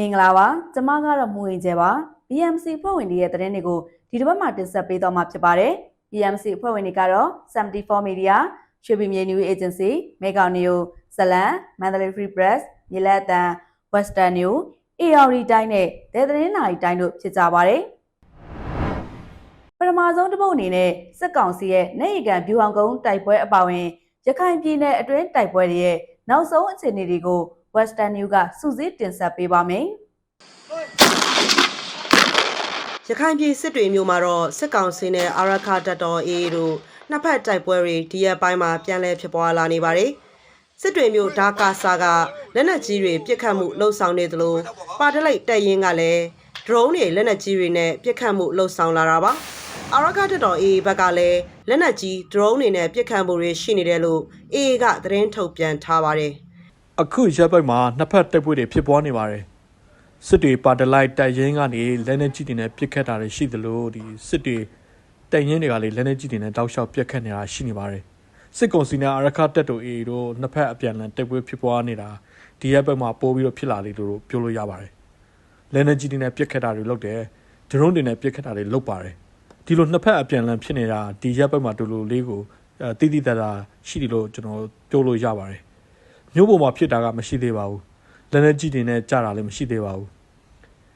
မင်္ဂလာပါကျမကတော့မူရင်ကျဲပါ BMC ဖွဲ့ဝင်တွေရဲ့သတင်းတွေကိုဒီတစ်ပတ်မှာတင်ဆက်ပေးသွားမှာဖြစ်ပါတယ် BMC ဖွဲ့ဝင်တွေကတော့74 Media ရွှေပြည်မြေ New Agency Mega New ဇလန် Mandalay Free Press မြေလက်အတန် Western New AR တိုင်းနဲ့ဒေသရင်းနိုင်တိုင်းတို့ဖြစ်ကြပါတယ်ပထမဆုံးတစ်ပုတ်အနေနဲ့စစ်ကောင်စီရဲ့နေရီကန်ဗျူအောင်ကုန်းတိုက်ပွဲအပါအဝင်ရခိုင်ပြည်နယ်အတွင်းတိုက်ပွဲတွေရဲ့နောက်ဆုံးအခြေအနေတွေကို Western New ကစူးစီးတင်ဆက်ပေးပါမယ်။ရခိုင်ပြည်စစ်တွေမျိုးမှာတော့စစ်ကောင်စီနဲ့အာရခတပ်တော် AA တို့နှစ်ဖက်တိုက်ပွဲတွေဒီရက်ပိုင်းမှာပြန်လည်ဖြစ်ပွားလာနေပါတယ်။စစ်တွေမျိုးဒါကာဆာကလက်နက်ကြီးတွေပြစ်ခတ်မှုလှုပ်ဆောင်နေသလိုပါတလိုက်တက်ရင်ကလည်းဒရုန်းတွေလက်နက်ကြီးတွေနဲ့ပြစ်ခတ်မှုလှုပ်ဆောင်လာတာပါ။အာရခတပ်တော် AA ဘက်ကလည်းလက်နက်ကြီးဒရုန်းတွေနဲ့ပြစ်ခတ်မှုတွေရှိနေတယ်လို့ AA ကသတင်းထုတ်ပြန်ထားပါတယ်။ အခုရက်ပိုက်မှာနှစ်ဖက်တိုက်ပွဲတွေဖြစ်ပွားနေပါတယ်စစ်တွေပါတလိုက်တိုက်ရင်ကနေလက်နက်ကြီးတွေနဲ့ပစ်ခတ်တာတွေရှိသလိုဒီစစ်တွေတိုက်ရင်တွေကလည်းလက်နက်ကြီးတွေနဲ့တောက်လျှောက်ပစ်ခတ်နေတာရှိနေပါတယ်စစ်ကောင်စီနဲ့အာရခတပ်တို့အေတို့နှစ်ဖက်အပြန်အလှန်တိုက်ပွဲဖြစ်ပွားနေတာဒီရက်ပိုက်မှာပိုးပြီးတော့ဖြစ်လာလိမ့်လို့ပြောလို့ရပါတယ်လက်နက်ကြီးတွေနဲ့ပစ်ခတ်တာတွေလုပ်တယ်ဒရုန်းတွေနဲ့ပစ်ခတ်တာတွေလုပ်ပါတယ်ဒီလိုနှစ်ဖက်အပြန်အလှန်ဖြစ်နေတာဒီရက်ပိုက်မှာတူလိုလေးကိုအဲတိတိတတ်တာရှိတယ်လို့ကျွန်တော်ပြောလို့ရပါတယ် မြို့ပေါ်မှာဖြစ်တာကမရှိသေးပါဘူးလက်နက်ကြီးတွေနဲ့ကြာတာလည်းမရှိသေးပါဘူး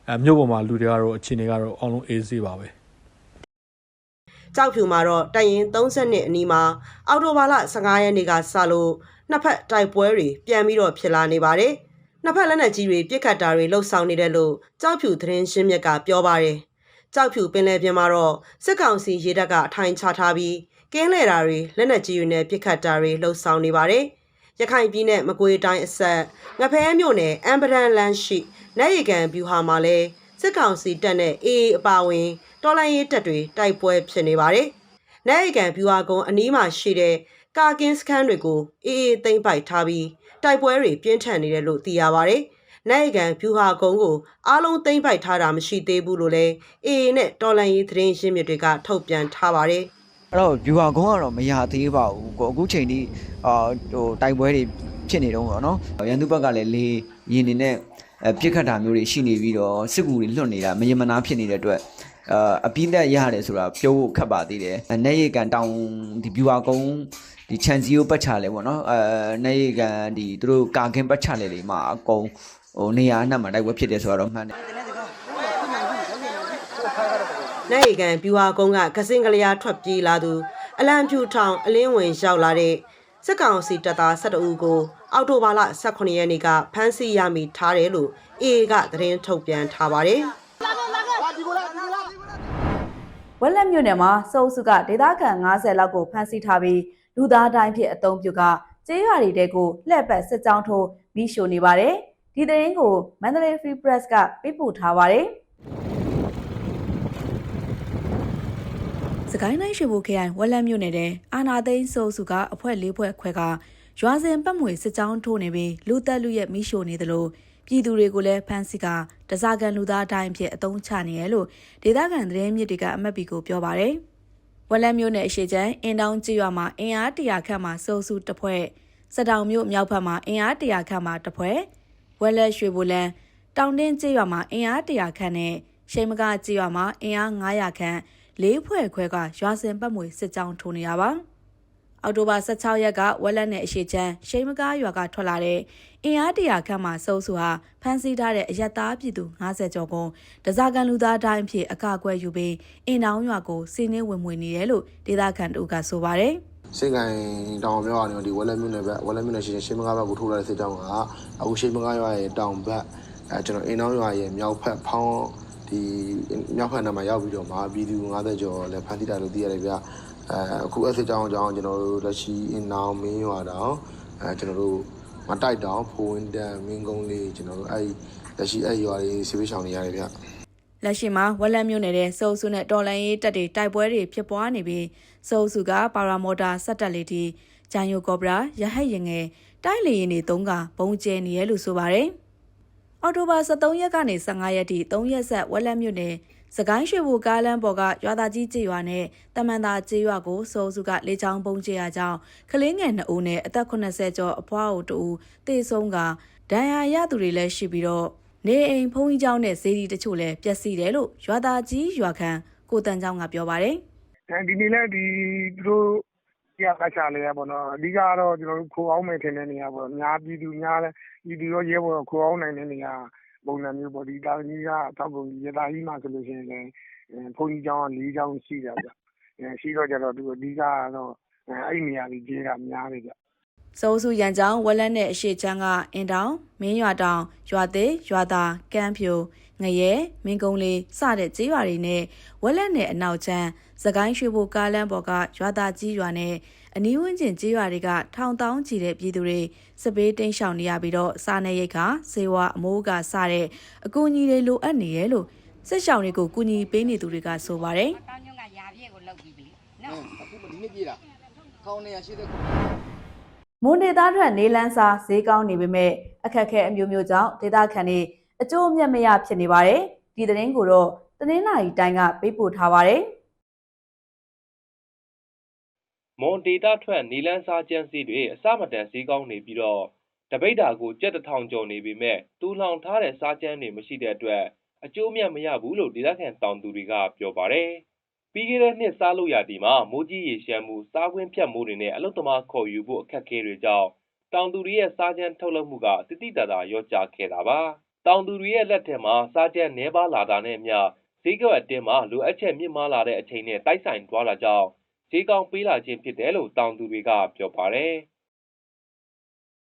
အဲမြို့ပေါ်မှာလူတွေကတော့အခြေအနေကတော့အောင်းလုံးအေးဆေးပါပဲကြောက်ဖြူမှာတော့တိုင်ရင်30နှစ်အနီးမှာအော်တိုဘာလ15ရက်နေ့ကစလို့နှစ်ဖက်တိုက်ပွဲတွေပြန်ပြီးတော့ဖြစ်လာနေပါတယ်။နှစ်ဖက်လက်နက်ကြီးတွေပြစ်ခတ်တာတွေလှုပ်ဆောင်နေတယ်လို့ကြောက်ဖြူသတင်းရှင်းမြက်ကပြောပါတယ်။ကြောက်ဖြူပင်လယ်ပြင်မှာတော့စစ်ကောင်စီရေတပ်ကအထိုင်ချထားပြီးကင်းလဲတာတွေလက်နက်ကြီးတွေနဲ့ပြစ်ခတ်တာတွေလှုပ်ဆောင်နေပါတယ်။ ရခိုင်ပြည်နယ်မကွေးတိုင်းအဆက်ငဖဲမြို့နယ်အမ်ပဒန်လန်ရှိနိုင်ရီကန်ဗျူဟာမှာလဲစစ်ကောင်စီတပ်နဲ့အေးအပါဝင်တော်လိုင်းရေးတပ်တွေတိုက်ပွဲဖြစ်နေပါတယ်။နိုင်ရီကန်ဗျူဟာကုန်းအနီးမှာရှိတဲ့ကာကင်းစခန်းတွေကိုအေးအေးသိမ်းပိုက်ထားပြီးတိုက်ပွဲတွေပြင်းထန်နေတယ်လို့သိရပါတယ်။နိုင်ရီကန်ဗျူဟာကုန်းကိုအားလုံးသိမ်းပိုက်ထားတာမရှိသေးဘူးလို့လည်းအေးအေးနဲ့တော်လိုင်းရေးသတင်းရင်းမြစ်တွေကထုတ်ပြန်ထားပါတယ်။ အဲ့တော့ viewer ကုန်းကတော့မရသေးပါဘူးကိုအခုချိန်ထိအာဟိုတိုက်ပွဲတွေဖြစ်နေတော့ပေါ့နော်ရန်သူဘက်ကလည်းလေရင်နေနဲ့အပြစ်ခတ်တာမျိုးတွေရှိနေပြီးတော့စစ်ကူတွေလွတ်နေတာမယမနာဖြစ်နေတဲ့အတွက်အာအပိသက်ရတယ်ဆိုတာပြောဖို့ခက်ပါသေးတယ်။နေရီကန်တောင်ဒီ viewer ကုန်းဒီခြံစည်းကိုပတ်ချလဲပေါ့နော်အဲနေရီကန်ဒီသူတို့ကာကင်းပတ်ချလဲလေးမှာအကုန်ဟိုနေရာအနှံ့မှာတိုက်ပွဲဖြစ်တယ်ဆိုတော့မှန်တယ် နိုင်ရီကန်ဗျူဟာကုန်းကကစင်ကလျာထွက်ပြေးလာသူအလံဖြူထောင်အလင်းဝင်ရောက်လာတဲ့စစ်ကောင်စီတပ်သား12ဦးကို အောက်တိုဘာလ18ရက်နေ့ကဖမ်းဆီးရမိထားတယ်လို့အေအေကသတင်းထုတ်ပြန်ထားပါတယ်။ဝက်လက်မြို့နယ်မှာစုံစုကဒေသခံ90လောက်ကိုဖမ်းဆီးထားပြီးလူသားတိုင်းဖြစ်အုံပြုကကျေးရွာတွေတဲကိုလှည့်ပတ်စစ်ကြောင်းထိုးမိရှို့နေပါတယ်။ဒီသတင်းကို Mandalay Free Press ကပေးပို့ထားပါတယ်။ စကိုင်းတိုင်းရွှေဘိုခရိုင်ဝက်လက်မြို့နယ်တဲ့အာနာသိန်းစုံစုကအဖွဲ့၄ဖွဲ့ခွဲကရွာစဉ်ပတ်မွေစစ်ကြောင်းထိုးနေပြီးလူသက်လူရဲ့မိရှို့နေသလိုပြည်သူတွေကိုလည်းဖမ်းဆီးကတစားကန်လူသားတိုင်းဖြစ်အုံချနေရလို့ဒေသခံသတင်းမြစ်တွေကအမတ်ပီကိုပြောပါတယ်။ဝက်လက်မြို့နယ်အရှိချမ်းအင်တောင်ကျွော်မှာအင်အားတရာခန့်မှာစုံစုတစ်ဖွဲ့စတောင်မြို့မြောက်ဘက်မှာအင်အားတရာခန့်မှာတစ်ဖွဲ့ဝက်လက်ရွှေဘိုလန်တောင်တင်းကျွော်မှာအင်အားတရာခန့်နဲ့ရှိန်မကကျွော်မှာအင်အား900ခန့် လေးဖွဲ့ခွဲကရွာစဉ်ပတ်မွေစစ်ကြောင်းထိုးနေတာပါ။အောက်တိုဘာ16ရက်ကဝက်လက်နယ်အရှိချမ်းရှိန်မကားရွာကထွက်လာတဲ့အင်အားတရာခန့်မှစုံစုဟာဖမ်းဆီးထားတဲ့အရက်သားပြည်သူ90ကျော်ကိုဒဇာကန်လူသားတိုင်းဖြစ်အကာအကွယ်ယူပြီးအင်တောင်ရွာကိုစီးနှင်းဝင်ဝင်နေတယ်လို့ဒေသခံတို့ကဆိုပါတယ်စိတ်ကံတောင်မြောက်ကနေဒီဝက်လက်မြို့နယ်ဘက်ဝက်လက်မြို့နယ်ရှိတဲ့ရှေးမကားဘက်ကိုထိုးလာတဲ့စစ်ကြောင်းကအခုရှေးမကားရွာရဲ့တောင်ဘက်အဲကျွန်တော်အင်းအောင်ရွာရဲ့မြောက်ဖက်ဖောင်း ဒီမြောက်ဖက်နားမှာရောက်ပြီးတော့မှာပြည်သူ90ကျော်လည်းဖမ်းဆီးတာလို့သိရတယ်ဗျအဲအခုအစစ်ကြောင်းအကြောင်းကျွန်တော်တို့လက်ရှိအင်းအောင်မင်းရွာတောင်အဲကျွန်တော်တို့မတိုက်တောင်ဖိုးဝင်တန်မင်းကုန်းလေးကျွန်တော်တို့အဲ့လက်ရှိအဲ့ရွာလေးဆေးပေးဆောင်နေရတယ်ဗျ။လက်ရှိမှာဝက်လက်မြို့နယ်တဲ့စုံစုနဲ့တော်လန်ရေးတပ်တွေတိုက်ပွဲတွေဖြစ်ပွားနေပြီးစုံစုကပါရာမော်တာစက်တက်လေးတီဂျန်ယိုကောဘရာရဟတ်ရင်ငယ်တိုက်လေရင်တွေသုံးကဘုံကျဲနေရလို့ဆိုပါတယ်။ အော်တိုဘာ23ရက်ကနေ15ရက်ထိ3ရက်ဆက်ဝက်လက်မြို့နယ်စကိုင်းရွှေဘူကားလမ်းပေါ်ကရွာသားကြီးကျေးရွာနဲ့တမန်သားကျေးရွာကိုစုံစုကလေချောင်းပုံကျရကြောင်းကလေးငယ်2ဦးနဲ့အသက်80ကျော်အဖွားအို2ဦးတေဆုံးကဒဏ်ရာရသူတွေလည်းရှိပြီးတော့နေအိမ်ဖုံးကြီးကျောင်းနဲ့ဈေးဒီတချို့လည်းပျက်စီးတယ်လို့ရွာသားကြီးရွာခန့်ကိုတန်ချောင်းကပြောပါတယ်အဲဒီနေ့လည်းဒီသူတို့ ကြရကချလေးရပေါ့နော် အဓိကကတော့ ကျွန်တော်တို့ ခိုအောင်မယ်ထင်တဲ့နေရာပေါ့များပြည်သူများလည်း ပြည်သူရော ရဲဘော်ရော ခိုအောင်နိုင်တဲ့နေရာ ပုံစံမျိုးပေါ့ ဒီတာကြီးကအထောက်ကုန်ရတာကြီးမှဆိုလို့ရှိရင်လည်း ဘုန်းကြီးကျောင်းက ၄ ကျောင်းရှိတာဗျအဲရှိတော့ကြတော့သူအဓိကကတော့ အဲ့ဒီနေရာကြီးကျေးတာများတယ်ဗျ။ စိုးစုရန်ကျောင်းဝက်လက်နဲ့အရှိချမ်းကအင်တောင်မင်းရွာတောင်ရွာသေးရွာသားကမ်းဖြူငရဲမင်းကုန်းလေးစတဲ့ကျေးရွာတွေနဲ့ဝက်လက်နဲ့အနောက်ချမ်းသကိုင်းရွှေဘိုကားလမ်းပေါ်ကရွာသားကြီးရွာနဲ့အနီးဝန်းကျင်ကျေးရွာတွေကထောင်တောင်းချီတဲ့ပြည်သူတွေစပေးတိန့်ရှောင်နေရပြီးတော့စားနေရိတ်ကစေဝါအမိုးကစတဲ့အကူအညီတွေလိုအပ်နေရလို့စစ်ရှောင်တွေကိုကူညီပေးနေသူတွေကဆိုပါတယ်။တောင်းကျုံကရာပြည့်ကိုလောက်ပြီးပြီနော်အခုဒီနေ့ပြေးတာခေါင်းနေရရှိတဲ့ မွန်ဒေတာထွက်နေလန်းစာဈေးကောင်းနေပေမဲ့အခက်အခဲအမျိုးမျိုးကြောင့်ဒေတာခန်တွေအကျိုးအမြတ်မရဖြစ်နေပါတယ်။ဒီသတင်းကိုတော့တနင်္လာရီတိုင်းကပေးပို့ထားပါတယ်။မွန်ဒေတာထွက်နီလန်းစားကျန်းစီတွေအစမတန်ဈေးကောင်းနေပြီးတော့တပိတ်တာကိုကြက်တစ်ထောင်ကျော်နေပေမဲ့တူလောင်ထားတဲ့စားကျန်းတွေမရှိတဲ့အတွက်အကျိုးမြတ်မရဘူးလို့ဒေသခံတောင်သူတွေကပြောပါတယ်။ ပြီးခဲ့တဲ့နှစ်စားလို့ရဒီမှာမိုးကြီးရေရှမ်းမှုစားခွင့်ဖြတ်မှုတွေနဲ့အလုတ်သမားခေါ်ယူဖို့အခက်အခဲတွေကြောင့်တောင်သူတွေရဲ့စားကျန်းထုတ်လုပ်မှုကတိတိတသာရော့ကျခဲ့တာပါ။တောင်သူတွေရဲ့လက်ထက်မှာစားကျန်းနှဲပါလာတာနဲ့အမျှဈေးကွက်အတင်းမှာလိုအပ်ချက်မြင့်မားလာတဲ့အချိန်နဲ့တိုက်ဆိုင်သွားတာကြောင့်ဈေးကောင်းပေးလာခြင်းဖြစ်တယ်လို့တောင်သူတွေကပြောပါတယ်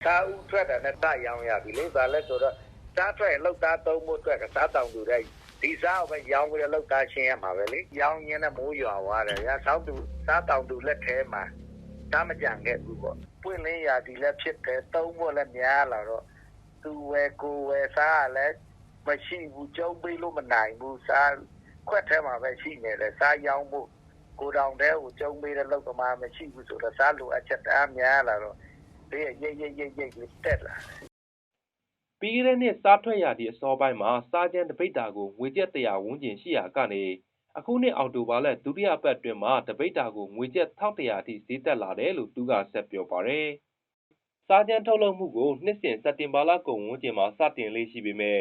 စားဥထွက်တာနဲ့စရောင်းရပြီလေဒါလည်းဆိုတော့စားထွက်ရင်လောက်သားသုံးဖို့အတွက်ကစားတောင်သူတဲ့ ဒီစားကိုပဲရောင်းပြီးတော့လောက်သားချင်းရမှာပဲလေရောင်းရင်းနဲ့မိုးရွာသွားတယ်ရာဆောက်သူစားတောင်သူလက်ထဲမှာစားမကြံခဲ့ဘူးပေါ့ပွင့်လင်းရာဒီလည်းဖြစ်တယ်သုံးဖို့လည်းများလာတော့သူဝယ်ကိုဝယ်စားကလည်းမရှိဘူးကြုံပေးလို့မနိုင်ဘူးစားခွက်ထဲမှာပဲရှိနေတယ်စားရောင်းဖို့ကိုတောင်တဲကိုကြုံပေးတဲ့လောက်ကမှမရှိဘူးဆိုတော့စားလိုအပ်ချက်တအားများလာတော့ဘေးရိတ်ရိတ်ရိတ်ရိတ်လေးတက်လာ။ ပြီးခဲ့တဲ့နှစ်စားထွက်ရသည့်အစောပိုင်းမှာစားကျန်းတပိတ်တာကိုငွေကျပ်100ဝန်းကျင်ရှိရာကနေအခုနှစ်အောက်တိုဘာလဒုတိယပတ်အတွင်းမှာတပိတ်တာကိုငွေကျပ်1100အထိဈေးတက်လာတယ်လို့သူကဆက်ပြောပါတယ်။စားကျန်းထုတ်လုပ်မှုကိုနှစ်စဉ်စက်တင်ဘာလကုန်ဝန်းကျင်မှာစတင်လေးရှိပေမဲ့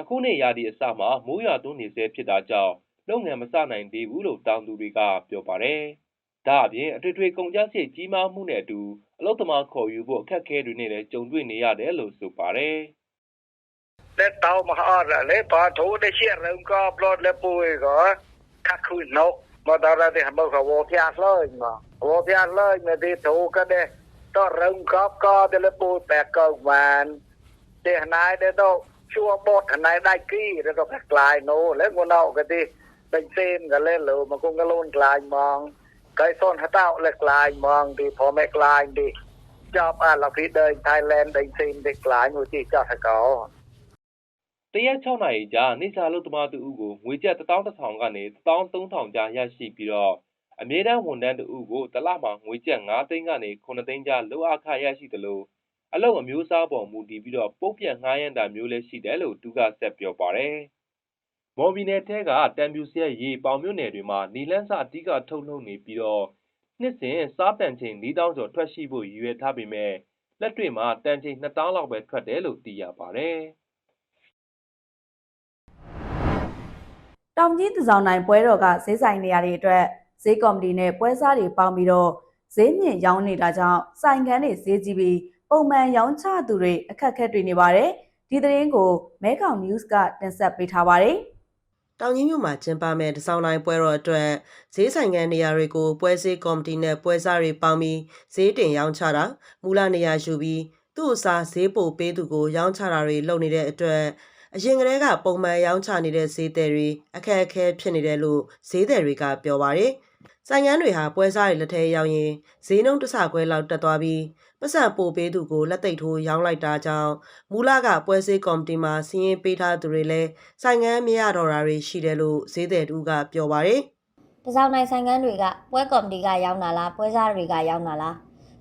အခုနှစ်ရာသီအစမှာမိုးရွာသွန်းနေဆဲဖြစ်တာကြောင့်လုပ်ငန်းမစနိုင်သေးဘူးလို့တောင်သူတွေကပြောပါတယ်။ဒါအပြင်အထွေထွေကုန်ကျစရိတ်ကြီးမားမှုနဲ့အတူအလုတ်သမားခေါ်ယူဖို့အခက်အခဲတွေနဲ့လည်းကြုံတွေ့နေရတယ်လို့ဆိုပါတယ် ได้เตามหาอดเลยปาทูได้เชี่ยเรื่องก็ปลดแล้วปุยก็คักคืนนกมาตอนนั้นที่มัเก็วอพยาเลยมาวอพยาเลยเมื่อที่ถูก็ได้ต่องเรื่องก็ก็ได้แล้วปุยแปดก็หวันเดี๋ยวนายได้ต้องชั่วบทนายได้กี้แล้วก็แปกลายโนแล้วงูเน่าก็ที่เป็นเส้นกันเล่นเลยมันคงกรลุ่นกลายมองไก่ส้นหาเต้าเล็กลายมองดีพอแม่กลายดีจอบอ่านราพีเดินไทยแลนด์ดินสีนเด็กลายมูจีเจอาสกอ တရက်6နာရီကြာနေစာအလုတ်သမားတူဦးကိုငွေကျပ်11000ကနေ13000ကျာရရှိပြီးတော့အမြဲတမ်းဝန်ထမ်းတူဦးကိုတစ်လမှာငွေကျပ်9သိန်းကနေ9သိန်းကျလောက်အခရရှိတယ်လို့အလုပ်အမျိုးအစားပေါ်မူတည်ပြီးတော့ပုတ်ပြတ်ငှားရမ်းတာမျိုးလည်းရှိတယ်လို့သူကဆက်ပြောပါတယ်။မော်ဘီနယ်ထဲကတံပြူစရက်ရေပေါင်မြို့နယ်တွေမှာနီလန်းစာအဓိကထုတ်လုပ်နေပြီးတော့နှစ်စဉ်စားတန်ချိန်4000ကျော်ထွက်ရှိဖို့ရည်ရွယ်ထားပေမဲ့လက်တွေ့မှာတန်ချိန်2000လောက်ပဲထွက်တယ်လို့သိရပါတယ်။ တောင်ကြီးသူဆောင်နိုင်ပွဲတော်ကဈေးဆိုင်နေရာတွေအတွက်ဈေးကော်မတီနဲ့ပွဲစားတွေပေါင်းပြီးတော့ဈေးမြင့်ရောင်းနေတာကြောင့်ဆိုင်ခန်းတွေဈေးကြီးပြီးပုံမှန်ရောင်းချသူတွေအခက်အခဲတွေနေပါတယ်ဒီသတင်းကိုမဲခေါင် news ကတင်ဆက်ပေးထားပါတယ်တောင်ကြီးမြို့မှာကျင်းပမဲ့တစောင်းတိုင်းပွဲတော်အတွက်ဈေးဆိုင်ကန်နေရာတွေကိုပွဲစည်းကော်မတီနဲ့ပွဲစားတွေပေါင်းပြီးဈေးတင်ရောင်းချတာမူလနေရာယူပြီးသူ့အစားဈေးပိုပေးသူကိုရောင်းချတာတွေလုပ်နေတဲ့အတွက် အရင်ကတည်းကပုံမှန်ရောင်းချနေတဲ့ဈေးသည်တွေအခက်အခဲဖြစ်နေတယ်လို့ဈေးသည်တွေကပြောပါတယ်။ဆိုင်ငန်းတွေဟာပွဲစားတွေလက်ထဲရောက်ရင်ဈေးနှုန်းတစ်ဆခွဲလောက်တက်သွားပြီးပတ်စံပိုပေးသူကိုလက်သိပ်ထိုးရောင်းလိုက်တာကြောင့်မူလကပွဲစည်းကော်မတီမှာစီးရင်ပေးထားသူတွေလည်းဆိုင်ငန်းမရတော့တာတွေရှိတယ်လို့ဈေးသည်တူကပြောပါတယ်တစောင်းနိုင်ဆိုင်ကန်းတွေကပွဲကော်မတီကရောက်လာလားပွဲစားတွေကရောက်လာလား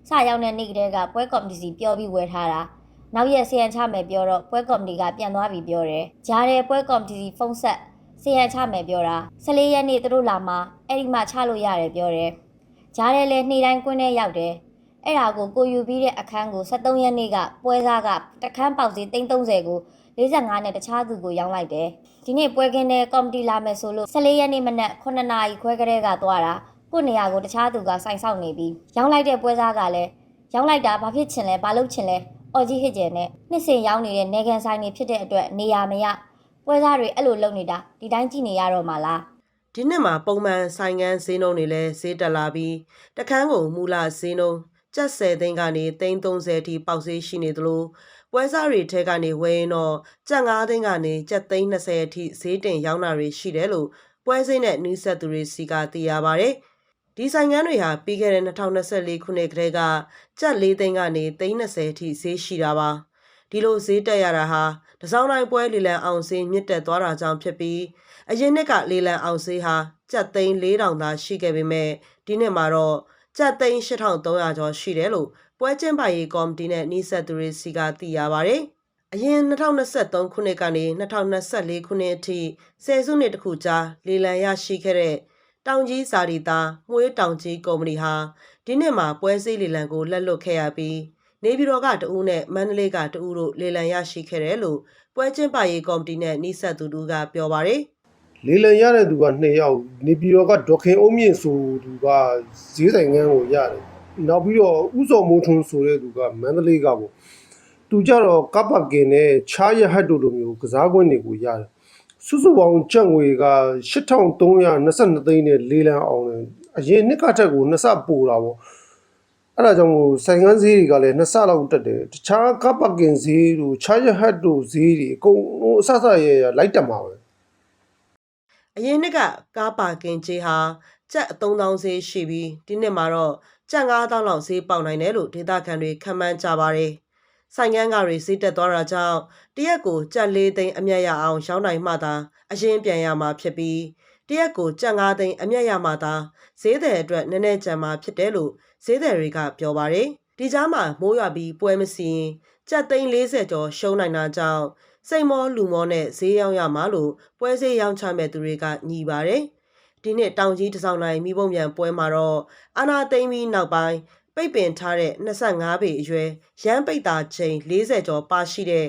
စရောက်တဲ့နေ့ကတည်းကပွဲကော်မတီစီပြောပြီးဝယ်ထားတာ နောက်ရက်စီယန်ချမယ်ပြောတော့ပွဲကော်မတီကပြန်သွားပြီးပြောတယ်ကြားတယ်ပွဲကော်မတီစီဖုန်းဆက်စီယန်ချမယ်ပြောတာ14ရက်နေ့သူတို့လာမှအဲ့ဒီမှချလို့ရတယ်ပြောတယ်ကြားတယ်လဲနေ့တိုင်းကွင်းထဲရောက်တယ်အဲ့ဒါကိုကိုယူပြီးတဲ့အခန်းကို73ရက်နေ့ကပွဲစားကတခန်းပေါက်စီ330ကို45နဲ့တခြားသူကိုရောင်းလိုက်တယ်ဒီနေ့ပွဲကင်းတဲ့ကော်မတီလာမယ်ဆိုလို့14ရက်နေ့မနက်9နာရီခွဲကလေးကသွားတာကို့နေရာကိုတခြားသူကစိုင်ဆောက်နေပြီးရောင်းလိုက်တဲ့ပွဲစားကလည်းရောင်းလိုက်တာဘာဖြစ်ချင်လဲဘာလုပ်ချင်လဲ အော်ကြီးဟစ်ကျင်နဲ့နှစ်စင်ရောင်းနေတဲ့နေကန်ဆိုင်တွေဖြစ်တဲ့အတွက်နေရာမရပွဲစားတွေအဲ့လိုလုပ်နေတာဒီတိုင်းကြည့်နေရတော့မှလားဒီနှစ်မှာပုံမှန်ဆိုင်ငန်းဈေးနှုန်းတွေလည်းဈေးတက်လာပြီးတခန်းကိုမူလဈေးနှုန်းကျပ်10သိန်းကနေ330အထိပေါက်ဈေးရှိနေသလိုပွဲစားတွေထဲကနေဝယ်ရင်တော့ကျပ်9သိန်းကနေကျပ်သိန်း20အထိဈေးတင်ရောင်းတာတွေရှိတယ်လို့ပွဲစင်းနဲ့နှီးဆက်သူတွေစီကသိရပါဗျ။ ဒီဆိုင်ငန်းတွေဟာပြီးခဲ့တဲ့2024ခုနှစ်ကတည်းကကျပ်4သိန်းကနေသိန်း20အထိဈေးရှိတာပါ။ဒီလိုဈေးတက်ရတာဟာတစောင်းတိုင်းပွဲလီလံအောင်ဈေးမြင့်တက်သွားတာကြောင့်ဖြစ်ပြီးအရင်နှစ်ကလေလံအောင်ဈေးဟာကျပ်သိန်း4000သာရှိခဲ့ပေမဲ့ဒီနှစ်မှာတော့ကျပ်သိန်း8300ကျော်ရှိတယ်လို့ပွဲကျင်းပရေးကော်မတီနဲ့နှိဆက်သူတွေစီကသိရပါဗျ။အရင်2023ခုနှစ်ကနေ2024ခုနှစ်အထိဆယ်စုနှစ်တစ်ခုကြာလေလံရရှိခဲ့တဲ့ တောင်ကြီးစာရီတာမှုေးတောင်ကြီးကုမ္ပဏီဟာဒီနှစ်မှာပွဲစည်းလေလံကိုလက်လွတ်ခဲ့ရပြီးနေပြည်တော်ကတဦးနဲ့မန္တလေးကတဦးတို့လေလံရရှိခဲ့တယ်လို့ပွဲကျင်းပရေးကော်မတီနဲ့နှိဆက်သူတို့ကပြောပါရယ်လေလံရတဲ့သူက2ယောက်နေပြည်တော်ကဒေါခင်အုံးမြင့်ဆိုသူကဈေးဆိုင်ငန်းကိုရတယ်နောက်ပြီးတော့ဥစော်မိုးထွန်းဆိုတဲ့သူကမန္တလေးကပေါ့သူကြတော့ကပ်ပကင်နဲ့ချားရဟတ်တို့လိုမျိုးကစားကွင်းတွေကိုရတယ် စုစုပေါင်းကျပ်ငွေက8322သိန်းနဲ့လေလံအောင်တယ်အရင်နှစ်ကထက်ကိုနှစ်ဆပိုတာပေါ့အဲ့ဒါကြောင့်မို့ဆိုင်ငန်းဈေးတွေကလည်းနှစ်ဆလောက်တက်တယ်တခြားကပ်ပကင်ဈေးတို့ချားရဟတ်တို့ဈေးတွေအကုန်လုံးအဆဆရရလိုက်တက်မှာပဲအရင်နှစ်ကကားပါကင်ကြီးဟာကျပ်3000ဈေးရှိပြီးဒီနှစ်မှာတော့ကျပ်9000လောက်ဈေးပေါက်နိုင်တယ်လို့ဒေသခံတွေခန့်မှန်းကြပါတယ်။ ဆိုင်ငန်းကတွေဈေးတက်သွားတာကြောင့်တရက်ကိုကျပ်4သိန်းအမြတ်ရအောင်ရောင်းနိုင်မှသာအရင်ပြန်ရမှာဖြစ်ပြီးတရက်ကိုကျပ်9သိန်းအမြတ်ရမှသာဈေးသည်အတွက်နည်းနည်းကြံမှာဖြစ်တယ်လို့ဈေးသည်တွေကပြောပါတယ်။ဒီကြားမှာမိုးရွာပြီးပွဲမစီရင်ကျပ်သိန်း40ကျော်ရှုံးနိုင်တာကြောင့်စိတ်မောလူမောနဲ့ဈေးရောက်ရမှာလို့ပွဲဈေးရောင်းချမဲ့သူတွေကညီပါတယ်။ဒီနှစ်တောင်ကြီးတစောင်းတိုင်းမိဘုံမြန်ပွဲမှာတော့အာနာသိမ့်ပြီးနောက်ပိုင်း ပိတ်ပင်ထားတဲ့25ပေအရွယ်ရမ်းပိတ်တာချိန်40ကျော်ပါရှိတဲ့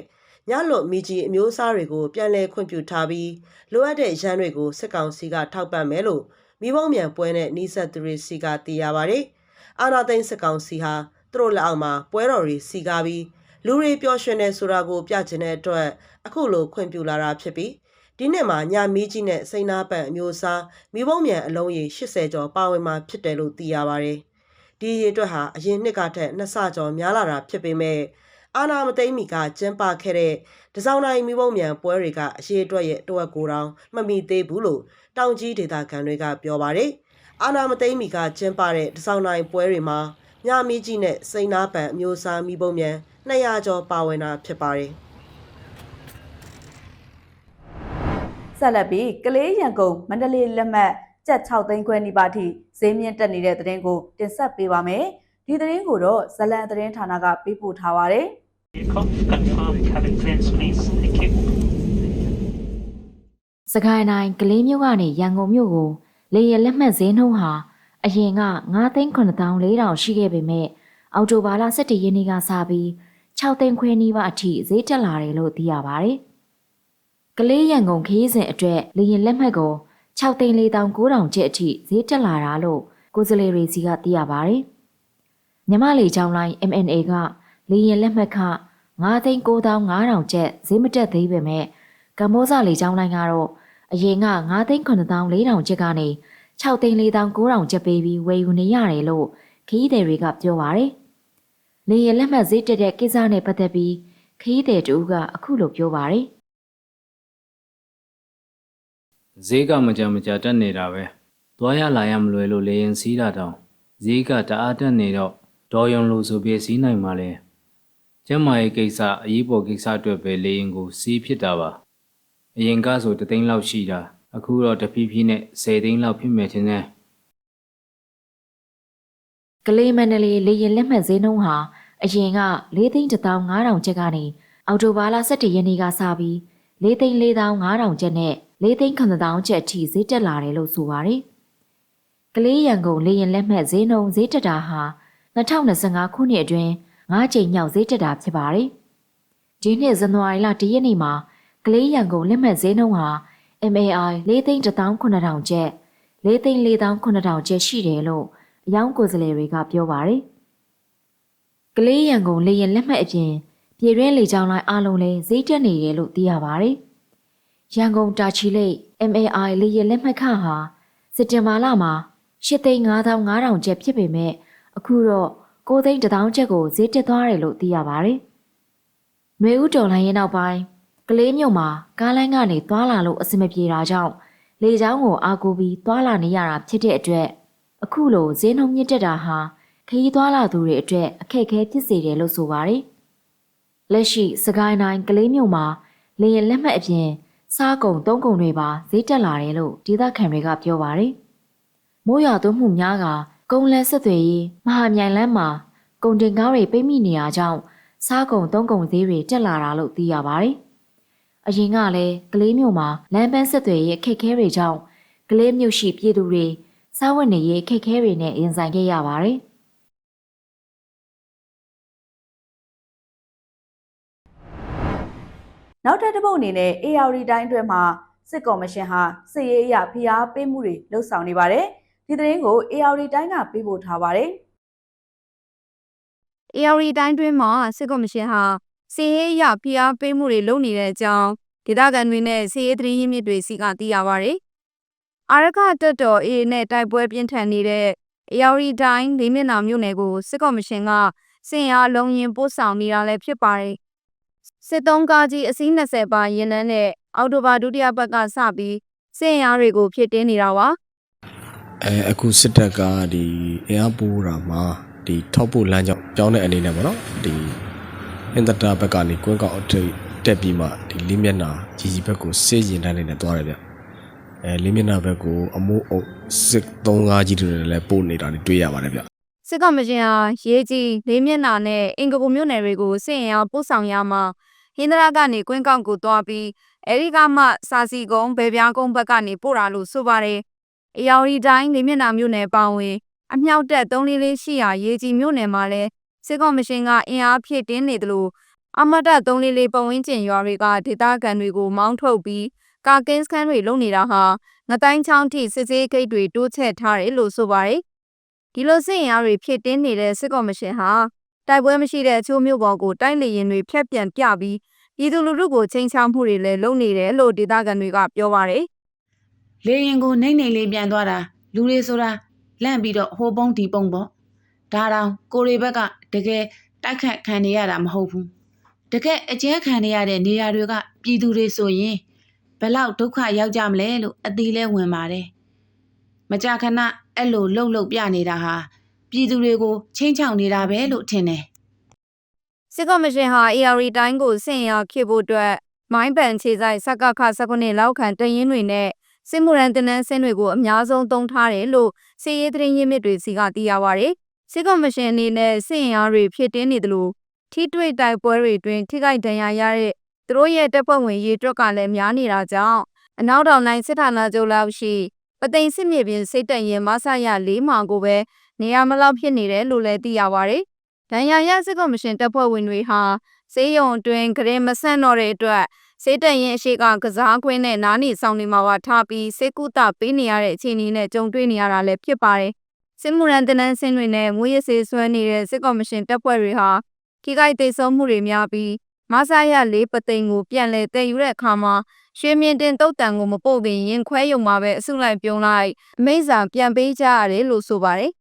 ညလွတ်မီကြီးအမျိုးအစားတွေကိုပြန်လည်ခွင့်ပြုထားပြီးလိုအပ်တဲ့ရန်တွေကိုစစ်ကောင်စီကထောက်ပံ့မယ်လို့မိဘုံမြန်ပွဲနဲ့နှီးဆက်သူတွေစီကသိရပါတယ်။အာနာသိမ့်စစ်ကောင်စီဟာသူတို့လက်အောက်မှာပွဲတော်တွေစီကားပြီးလူတွေပျော်ရွှင်နေဆိုတာကိုပြချင်တဲ့အတွက်အခုလိုခွင့်ပြုလာတာဖြစ်ပြီးဒီနှစ်မှာညာမီးကြီးနဲ့စိန်နာပန်အမျိုးအစားမိဘုံမြန်အလုံးရေ80ကျော်ပါဝင်မှာဖြစ်တယ်လို့သိရပါတယ်။ ဒီရေအတွက်ဟာအရင်နှစ်ကထက်နှစ်ဆကျော်များလာတာဖြစ်ပေမဲ့အာနာမသိမ့်မီကကျင်းပခဲ့တဲ့တစောင်းတိုင်းမိဘုံမြန်ပွဲတွေကအရေးအတွက်ရဲ့တဝက်ကိုတောင်မမီသေးဘူးလို့တောင်ကြီးဒေသခံတွေကပြောပါတယ်။အာနာမသိမ့်မီကကျင်းပတဲ့တစောင်းတိုင်းပွဲတွေမှာညမီးကြီးနဲ့စိန်နာပန်အမျိုးအစားမိဘုံမြန်200ကျော်ပါဝင်တာဖြစ်ပါတယ်ဆက်လက်ပြီးကလေးရန်ကုန်မန္တလေးလက်မှတ် ကျပ်6သိန်းခွဲနီးပါးထိဈေးမြင့်တက်နေတဲ့သတင်းကိုတင်ဆက်ပေးပါမယ်။ဒီသတင်းကိုတော့ဇလန်သတင်းဌာနကပေးပို့ထားပါတယ်။ confirm cabin clearance please thank you စကိုင်းတိုင်းကလေးမျိုးကနေရန်ကုန်မြို့ကိုလေယာဉ်လက်မှတ်ဈေးနှုန်းဟာအရင်က9,9400ရှိခဲ့ပေမဲ့အောက်တိုဘာလ17ရက်နေ့ကစပြီး6သိန်းခွဲနီးပါးအထိဈေးတက်လာတယ်လို့သိရပါတယ်။ကလေးရန်ကုန်ခရီးစဉ်အတွက်လေယာဉ်လက်မှတ်ကို 6သိန်း4900ကျပ်အထိဈေးတက်လာတာလို့ကိုယ်စားလှယ်တွေစီကသိရပါတယ်။မြမလေချောင်းလိုင်း MNA ကလေယာဉ်လက်မှတ်ခ9သိန်း9500ကျပ်ဈေးမတက်သေးပေမဲ့ကမ္ဘောဇလေချောင်းလိုင်းကတော့အရင်က9သိန်း9400ကျပ်ကနေ6သိန်း4900ကျပ်ပေးပြီးဝယ်ယူနေရတယ်လို့ခရီးသည်တွေကပြောပါတယ်။လေယာဉ်လက်မှတ်ဈေးတက်တဲ့ကိစ္စနဲ့ပတ်သက်ပြီးခရီးသည်တူကအခုလိုပြောပါတ ဈေးကမကြမကြတက်နေတာပဲသွားရလာရမလွယ်လို့လေရင်စီးတာတောင်ဈေးကတအားတက်နေတော့ဒေါ်ယုံလို့ဆိုပြစီးနိုင်ပါလေကျမရဲ့ကိစ္စအရေးပေါ်ကိစ္စအတွက်ပဲလေရင်ကိုစီးဖြစ်တာပါအရင်ကဆိုတသိန်းလောက်ရှိတာအခုတော့တဖြည်းဖြည်းနဲ့10သိန်းလောက်ဖြစ်မယ်ထင်တယ်။ကလေးမန္တလေးလေယာဉ်လက်မှတ်ဈေးနှုန်းဟာအရင်က၄သိန်း15000ကျပ်ကနေအောက်တိုဘာလ17ရက်နေ့ကစပြီး၄သိန်း4500ကျပ်နဲ့ ၄သိန်း9000ကျပ်အထိဈေးတက်လာတယ်လို့ဆိုပါတယ်။ကလေးရန်ကုန်လေယာဉ်လက်မှတ်ဈေးနှုန်းဈေးတက်တာဟာ2025ခုနှစ်အတွင်း၅ကြိမ်မြောက်ဈေးတက်တာဖြစ်ပါတယ်။ဒီဒီနှစ်ဇန်နဝါရီလ၁ရက်နေ့မှာကလေးရန်ကုန်လက်မှတ်ဈေးနှုန်းဟာ MAI 4,19000ကျပ်4,49000ကျပ်ရှိတယ်လို့အယောင်ကိုယ်စားလှယ်တွေကပြောပါတယ်။ကလေးရန်ကုန်လေရင်လက်မှတ်အပြင်ပြည်တွင်းလေကြောင်းလိုင်းအားလုံးလည်းဈေးတက်နေတယ်လို့သိရပါတယ်။ ရန်ကုန်တာချီလိတ် MAI လေရင်လက်မှတ်ခဟာစက်တင်ဘာလမှာ8,5500ကျပ်ဖြစ်ပေမဲ့အခုတော့9,1000ကျပ်ကိုဈေးတက်သွားတယ်လို့သိရပါတယ်။နှွေဦးတော်လိုင်းရဲ့နောက်ပိုင်းကလေးမြို့မှာကားလိုင်းကနေသွားလာလို့အဆင်မပြေတာကြောင့်လေကြောင်းကိုအားကိုးပြီးသွားလာနေရတာဖြစ်တဲ့အတွက်အခုလိုဈေးနှုန်းမြင့်တက်တာဟာခရီးသွားလာသူတွေအတွက်အခက်အခဲဖြစ်စေတယ်လို့ဆိုပါတယ်။လက်ရှိစကိုင်းတိုင်းကလေးမြို့မှာလေယာဉ်လက်မှတ်အပြင် စားကုန်သုံးကုန်တွေပါဈေးတက်လာတယ်လို့ဒေသခံတွေကပြောပါတယ်။မိုးရွာသွန်းမှုများကကုန်းလန်းဆက်သွယ်ရေးမဟာမြိုင်လမ်းမှာကုန်တင်ကားတွေပိတ်မိနေတာကြောင့်စားကုန်သုံးကုန်ဈေးတွေတက်လာတာလို့သိရပါတယ်။အရင်ကလည်းကလေးမြို့မှာလမ်းပန်းဆက်သွယ်ရေးအခက်အခဲတွေကြောင့်ကလေးမြို့ရှိပြည်သူတွေစားဝတ်နေရေးအခက်အခဲတွေနဲ့ရင်ဆိုင်ခဲ့ရပါတယ်။ နောက်ထပ်တစ်ပုတ်အနေနဲ့ AR တိုင်းအတွင်းမှာစစ်ကော်မရှင်ဟာစစ်ရေးအရဖိအားပေးမှုတွေလှုပ်ဆောင်နေပါတယ်။ဒီသတင်းကို AR တိုင်းကပေးပို့ထားပါတယ်။ AR တိုင်းတွင်းမှာစစ်ကော်မရှင်ဟာစီရေးရဖိအားပေးမှုတွေလုပ်နေတဲ့အကြောင်းဒေသခံတွေနဲ့စီရေးသတင်းရင်းမြစ်တွေစီကသိရပါဗျ။အာရခတက်တော် A နဲ့တိုက်ပွဲပြင်းထန်နေတဲ့ AR တိုင်းလေးမျက်နှာမြို့နယ်ကိုစစ်ကော်မရှင်ကစင်အားလုံးရင်ပို့ဆောင်နေတာလည်းဖြစ်ပါတယ်။ စစ်သုံးကားကြီးအစီး20ပါရင်နှန်းနဲ့အော်တိုဘာဒုတိယပတ်ကစပြီးစင်အားတွေကိုဖြစ်တင်းနေတာပါ။အဲအခုစစ်တပ်ကဒီအင်အားပိုးတာမှာဒီထောက်ပို့လမ်းကြောင်းကြောင်းတဲ့အနေနဲ့ပေါ့နော်ဒီအင်တာတာဘက်ကနေကွင်းကောက်အထိပ်တက်ပြီးမှဒီလေးမျက်နှာကြီးကြီးဘက်ကိုစေးရင်တန်းနေနဲ့သွားတယ်ဗျအဲလေးမျက်နှာဘက်ကိုအမိုးအုပ်စစ်35ကြီးတွေလည်းပို့နေတာတွေ့ရပါတယ်ဗျစစ်ကောင်မရှင်ဟာရေးကြီးလေးမျက်နှာနဲ့အင်္ဂပူမြို့နယ်တွေကိုစစ်ရင်အောင်ပို့ဆောင်ရမှာ ဟင်္ဒရာကနေကွင်းကောက်ကိုသွားပြီးအဲဒီကမှစာစီကုန်းဗေပြားကုန်းဘက်ကနေပို့တာလို့ဆိုပါတယ်။အယော်ရီတိုင်းလေးမျက်နှာမြို့နယ်ပေါင်းဝင် အမြောက်တက်344ရှိရာရေးကြီးမြို့နယ်မှာလဲစစ်ကောင်မရှင်ကအင်အားဖြည့်တင်းနေတယ်လို့အမတ344ပတ်ဝန်းကျင်ရွာတွေကဒေသခံတွေကိုမောင်းထုတ်ပြီးကာကင်းစခန်းတွေလုပ်နေတာဟာငတိုင်းချောင်းထိစစ်စေးဂိတ်တွေတိုးချဲ့ထားတယ်လို့ဆိုပါတယ်။ဒီလိုစစ်ရင်အားတွေဖြစ်တင်းနေတဲ့စစ်ကော်မရှင်ဟာ တိုက်ပွဲမရှိတဲ့အချို့မြို့ပေါ်ကိုတိုက်လေရင်တွေဖျက်ပြန်ပြပြီးပြည်သူလူထုကိုချိန်ချောက်မှုတွေလည်းလုပ်နေတယ်လို့ဒေသခံတွေကပြောပါတယ်လေရင်ကိုနှိမ့်နှိမ့်လေးပြန်သွားတာလူတွေဆိုတာလန့်ပြီးတော့ဟိုပုံးဒီပုံးပေါ့ဒါတောင်ကိုရီဘက်ကတကယ်တိုက်ခတ်ခံနေရတာမဟုတ်ဘူးတကယ်အကျဲခံနေရတဲ့နေရာတွေကပြည်သူတွေဆိုရင်ဘယ်လောက်ဒုက္ခရောက်ကြမလဲလို့အသီးလဲဝင်ပါတယ်မကြခဏအဲ့လိုလှုပ်လှုပ်ပြနေတာဟာ ပြည်သူတွေကိုချင်းချောင်နေတာပဲလို့ထင်တယ်။စစ်ကော်မရှင်ဟာ AR တိုင်းကိုစစ်ရင်အားဖြစ်ဖို့အတွက်မိုင်းပန်ခြေဆိုင်စကခ19လောက်ခံတရင်တွေနဲ့စစ်မှုရန်တင်နန်းစင်းတွေကိုအများဆုံးသုံးထားတယ်လို့စီရေးသတင်းရင်းမြစ်တွေစီကသိရပါဗျ။စစ်ကော်မရှင်အနေနဲ့စစ်ရင်အားတွေဖြစ်တင်းနေတယ်လို့ထိတွေ့တိုက်ပွဲတွေတွင်ထိခိုက်ဒဏ်ရာရတဲ့သူတို့ရဲ့တပ်ဖွဲ့ဝင်ရေးတွက်ကလည်းများနေတာကြောင့်အနောက်တောင်တိုင်းစစ်ဌာနချုပ်လောက်ရှိပသိမ်စစ်မြေပြင်စိတ်တရင်မဆရ၄မှောင်ကိုပဲ နေရာမလောက်ဖြစ်နေတယ်လို့လည်းသိရပါဗျ။ဒဏ်ရာရစစ်ကော်မရှင်တပ်ဖွဲ့ဝင်တွေဟာစေးရုံအတွင်းဂရင်မဆန့်တော့တဲ့အတွက်စေးတရင်အရှိကကစားကွင်းနဲ့နားနေဆောင်နေမှာပါထားပြီးစေကုသပေးနေရတဲ့အခြေအနေနဲ့ကြုံတွေ့နေရတာလည်းဖြစ်ပါတယ်။စစ်မှုရန်တနန်းစင်းတွေနဲ့ငွေရစေးဆွဲနေတဲ့စစ်ကော်မရှင်တပ်ဖွဲ့တွေဟာခိကိုက်သိမ်းဆုံးမှုတွေများပြီးမဆာရလေးပသိမ်ကိုပြန်လဲတည်ယူတဲ့အခါမှာရွှေမြင့်တင်တုတ်တန်ကိုမပို့ခင်ရင်ခွဲယုံမှာပဲအစုလိုက်ပြုံးလိုက်အမိန့်စာပြန်ပေးကြရတယ်လို့ဆိုပါတယ်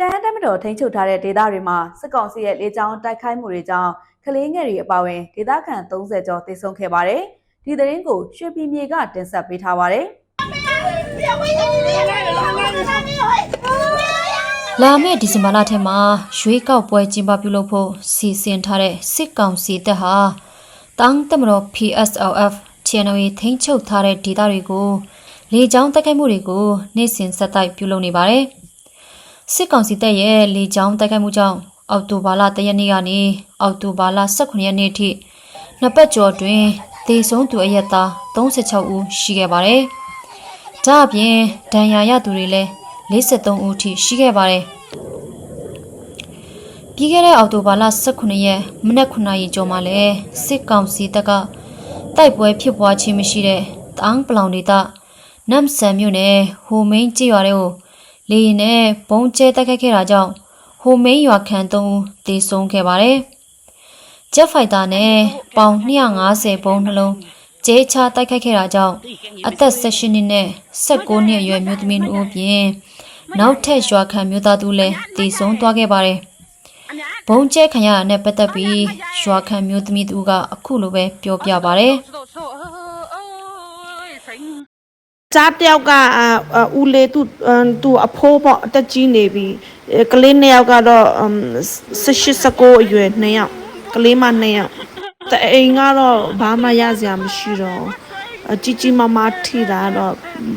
တန်တမတော်ထိန်းချုပ်ထားတဲ့ဒေသတွေမှာစစ်ကောင်စီရဲ့လေကြောင်းတိုက်ခိုက်မှုတွေကြောင့်ကလေးငယ်တွေအပါအဝင်ဒေသခံ30ကျော်သေဆုံးခဲ့ပါတယ်။ဒီသတင်းကိုရွှေပြည်မြေကတင်ဆက်ပေးထားပါတယ်။လာမယ့်ဒီဇင်ဘာလထဲမှာရွေးကောက်ပွဲကျင်းပပြုလုပ်ဖို့စီစဉ်ထားတဲ့စစ်ကောင်စီတပ်ဟာတောင်တမတော် PSLF TNL ထိန်းချုပ်ထားတဲ့ဒေသတွေကိုလေကြောင်းတိုက်ခိုက်မှုတွေကိုနေ့စဉ်ဆက်တိုက်ပြုလုပ်နေပါတယ်။ စစ်ကောင်စီတပ်ရဲ့လေကြောင်းတိုက်ခိုက်မှုကြောင့်အောက်တိုဘာလ၁ရက်နေ့ကနေအောက်တိုဘာလ18ရက်နေ့ထိနှစ်ပတ်ကျော်တွင်သေဆုံးသူအရက်သား36ဦးရှိခဲ့ပါတယ်။ဒါအပြင်ဒဏ်ရာရသူတွေလည်း53ဦးထိရှိခဲ့ပါတယ်။ပြီးခဲ့တဲ့အောက်တိုဘာလ18ရက်မနက်9နာရီကျော်မှာလဲစစ်ကောင်စီတပ်ကတိုက်ပွဲဖြစ်ပွားခြင်းမရှိတဲ့တန်းပလောင်ဒေသနမ်ဆန်မြို့နယ်ဟိုမိန်ကြေးရွာတွေကို လေရင်နဲ့ဘုံကျဲတိုက်ခိုက်ခဲ့တာကြောင့်ဟိုမိန်ရွာခန့်3ဦးသေဆုံးခဲ့ပါတယ်ဂျက်ဖိုက်တာနဲ့ပေါင်250ဘုံနှလုံးကျဲချတိုက်ခိုက်ခဲ့တာကြောင့်အသက်16နှစ်နဲ့19နှစ်အရွယ်မျိုးသမီးတို့အပြင်နောက်ထပ်ရွာခံမျိုးသားတို့လည်းတည်ဆုံးသွားခဲ့ပါတယ်။ဘုံကျဲခံရတာနဲ့ပတ်သက်ပြီးရွာခံမျိုးသမီးတို့ကအခုလိုပဲပြောပြပါတယ်။ ကြားတယောက်ကအာအာဦးလေးသူအမ်သူအဖိုးပေါ့အသက်ကြီးနေပြီအဲကလေးနှစ်ယောက်ကတော့အမ်18 19အရွယ်နှစ်ယောက်ကလေးမနှစ်ယောက်တအိမ်ကတော့ဘာမှရစရာမရှိတော့အကြီးကြီးမားမားထိတာတော့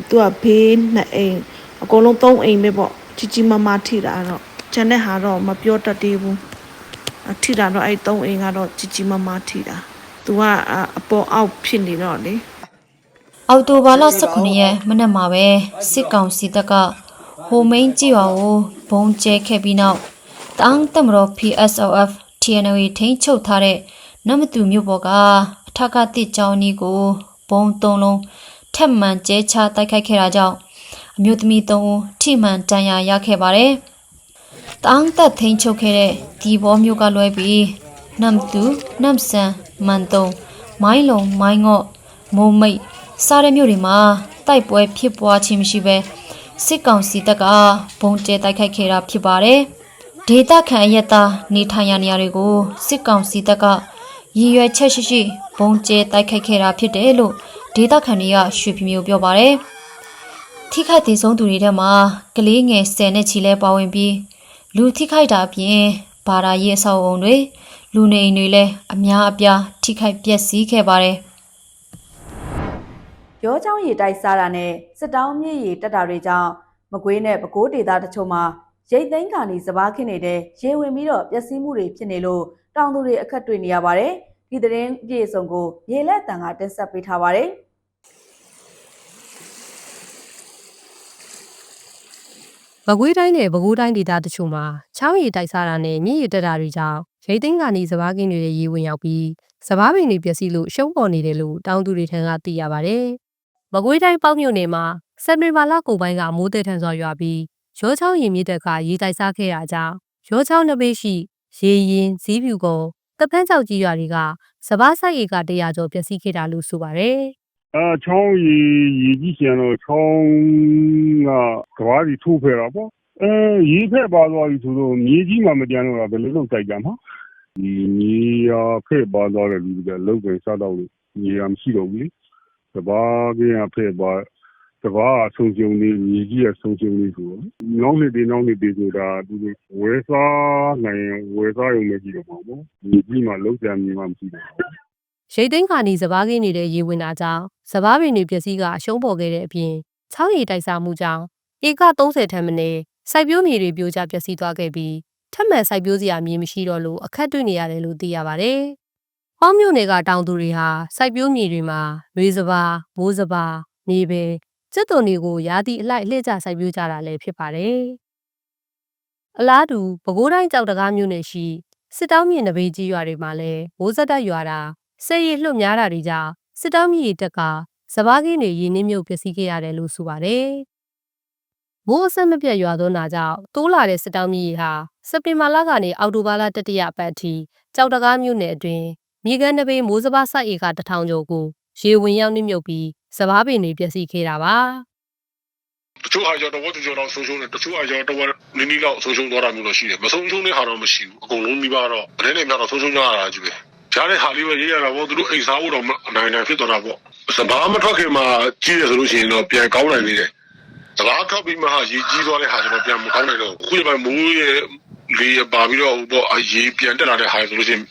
သူကဘေးနှစ်အိမ်အကုန်လုံးသုံးအိမ်ပဲပေါ့ကြီးကြီးမားမားထိတာတော့ကျန်တဲ့ဟာတော့မပြောတတ်သေးဘူးအထိတာတော့အဲ့သုံးအိမ်ကတော့ကြီးကြီးမားမားထိတာသူကအအပေါ်အောက်ဖြစ်နေတော့လေ အောက်တိုဘာလ18ရက်မနက်မှာပဲစစ်ကောင်စီတပ်ကဟိုမိန်ကြည်ရွာကိုဘုံကျဲခဲ့ပြီးနောက်တန်းတမတော် PSOF TNA ထိန်းချုပ်ထားတဲ့နမတူမြို့ပေါ်ကအထက်ကတစ်ကြောင်းကြီးကိုဘုံသုံးလုံးထက်မှန်ကျဲချတိုက်ခိုက်ခဲ့တာကြောင့်အမျိုးသမီးသုံးဦးထိမှန်တန်ရာရခဲ့ပါတယ်။တန်းတက်ထိန်းချုပ်ခဲ့တဲ့ဒီဘောမြို့ကလွဲပြီးနမ်တူနမ်ဆန်မန်တုံမိုင်းလုံမိုင်းငော့မုံမိတ် စားတဲ့မြို့တွေမှာတိုက်ပွဲဖြစ်ပွားခြင်းမရှိဘဲစစ်ကောင်စီတပ်ကဘုံကျဲတိုက်ခိုက်ခဲ့တာဖြစ်ပါတယ်။ဒေသခံအရက်သားနေထိုင်ရာနေရာတွေကိုစစ်ကောင်စီတပ်ကရည်ရွယ်ချက်ရှိရှိဘုံကျဲတိုက်ခိုက်ခဲ့တာဖြစ်တယ်လို့ဒေသခံတွေကရွှေပြမျိုးပြောပါတယ်။ထိခိုက်သေးဆုံးသူတွေထဲမှာကလေးငယ်10နဲ့ချီလဲပါဝင်ပြီးလူထိခိုက်တာအပြင်ဘာသာရေးအဆောက်အုံတွေလူနေအိမ်တွေလည်းအများအပြားထိခိုက်ပျက်စီးခဲ့ပါတယ်။ ရောချောင်းရီတိုက်စားတာနဲ့စစ်တောင်းမြစ်ရီတက်တာတွေကြောင့်မကွေးနဲ့ပဲခူးဒေသတချို့မှာရိတ်သိမ်းခါနီစဘာခင်းနေတဲ့ရေဝင်ပြီးတော့ပျက်စီးမှုတွေဖြစ်နေလို့တောင်သူတွေအခက်တွေ့နေရပါတယ်။ဒီသတင်းအပြည့်အစုံကိုရေလက်တန်ကတင်ဆက်ပေးထားပါတယ်။မကွေးတိုင်းနဲ့ပဲခူးတိုင်းဒေသတချို့မှာချောင်းရည်တိုက်စားတာနဲ့မြစ်ရည်တက်တာတွေကြောင့်ရိတ်သိမ်းကနေစဘာကင်းတွေရေဝင်ရောက်ပြီးစဘာပင်တွေပျက်စီးလို့ရှုံးပေါ်နေတယ်လို့တောင်သူတွေထံကသိရပါဗျ။ မကွေးတိုင်းပေါ့မြို့နယ်မှာစက်တင်ဘာလကုန်ပိုင်းကမိုးတဲ့ထန်စွာရွာပြီးရောချောင်းရင်မြစ်တက်ကရေတိုက်စားခဲ့တာကြောင့်ရောချောင်းနှစ်ဘေးရှိရေရင်ဇီးဖြူကုန်းတပန်းချောက်ကြီးရွာတွေကစဘာဆိုင်ဧက100ကျော်ပျက်စီးခဲ့တာလို့ဆိုပါဗျ။အဲချောင်းရီရေကြီးကျန်တော့ချောင်းကကဘာကြီးထိုးဖယ်တာပေါ့အဲရေဖက်ပါသွားပြီဆိုတော့မြေကြီးမှမကြမ်းတော့တာဘယ်လိုလုပ်တိုက်ကြမှာဒီမြေယာဖက်ပါသွားတဲ့လူတွေကလောက်ပဲစားတော့လို့မြေယာမရှိတော့ဘူးလေ တဘာကင်းကဖက်ပါတဘာအဆုံးရှုံးနေမြေကြီးကဆုံးရှုံးနေဆိုတော့နောက်နှစ်ဒီနောက်နှစ်ဒီဆိုတာသူတို့ဝယ်စားနိုင်ရင်ဝယ်စားရုံနဲ့ကြည့်တော့မှာပေါ့မြေကြီးမှလောက်ကြမြေမှမရှိတော့ဘူးရိတ်သိမ်းခါနီစဘာကင်းနေတဲ့ရေဝင်တာကြောင့်စဘာပင်တွေပျက်စီးကအရှုံးပေါ်ခဲ့တဲ့အပြင်ချောင်းရည်တိုက်စားမှုကြောင့်ဧက30ထက်မနည်းစိုက်ပျိုးမြေတွေပြိုကျပျက်စီးသွားခဲ့ပြီးထပ်မံစိုက်ပျိုးစရာမြေမရှိတော့လို့အခက်တွေ့နေရတယ်လို့သိရပါဗျ။ ဟောင်းမြို့နယ်ကတောင်သူတွေဟာစိုက်ပျိုးမြေတွေမှာရွေးစဘာမိုးစဘာမြေပဲစစ်တုံတွေကိုရာသီအလိုက်အလှည့်ကျစိုက်ပျိုးကြတာလည်းဖြစ်ပါတယ်။အလားတူပဲခူးတိုင်းကြောက်တကားမြို့နယ်ရှိစစ်တောင်းမြေနဘေးကြီးရွာတွေမှာလည်းမိုးစက်တက်ရွာတာဆယ်ရီလွတ်များတာတွေကြောင့်စစ်တောင်းမြေတက်ကစဘာကင်းတွေရင်းနှီးမြုပ်ပျက်စီးခဲ့ရတယ်လို့ဆိုပါတယ်။မိုးအဆက်မပြတ်ရွာသွန်းတာကြောင့်တိုးလာတဲ့စစ်တောင်းမြေဟာစက်တင်ဘာလကနေအောက်တိုဘာလတတိယပတ်အထိကြောက်တကားမြို့နယ်အတွင်း မြေကန်နဘေးမိုးစဘာစိုက်ဧကတထောင်ကျော်ကိုရေဝင်ရောက်နှိမ့်မြုပ်ပြီးစဘာပင်တွေပျက်စီးခဲ့တာပါ။တချို့ဟာကြောင့်တော့ဝတ်ကြောတော့ဆုံးရှုံးတယ်တချို့ဟာကြောင့်တော့နင်းနီလောက်ဆုံးရှုံးသွားတာမျိုးတော့ရှိတယ်မဆုံးရှုံးတဲ့ဟာတော့မရှိဘူးအကုန်လုံးမိဘတော့အနေနဲ့များတော့ဆုံးရှုံးကြရတာကြီးပဲကြားတဲ့ဟာလေးပဲရေးရတာပေါ့သူတို့အိမ်စားဖို့တော့အနိုင်နိုင်ဖြစ်သွားတာပေါ့စဘာမထွက်ခင်မှာကြီးရဆိုလို့ရှိရင်တော့ပြန်ကောင်းနိုင်သေးတယ်စဘာထွက်ပြီးမှဟာရေးကြီးသွားတဲ့ဟာကျွန်တော်ပြန်မကောင်းနိုင်တော့ခုရပိုင်းမိုးရဲ့လေပါပြီးတော့ပေါ့အရေးပြန်တက်လာတဲ့ဟာဆိုလို့ရှိရင်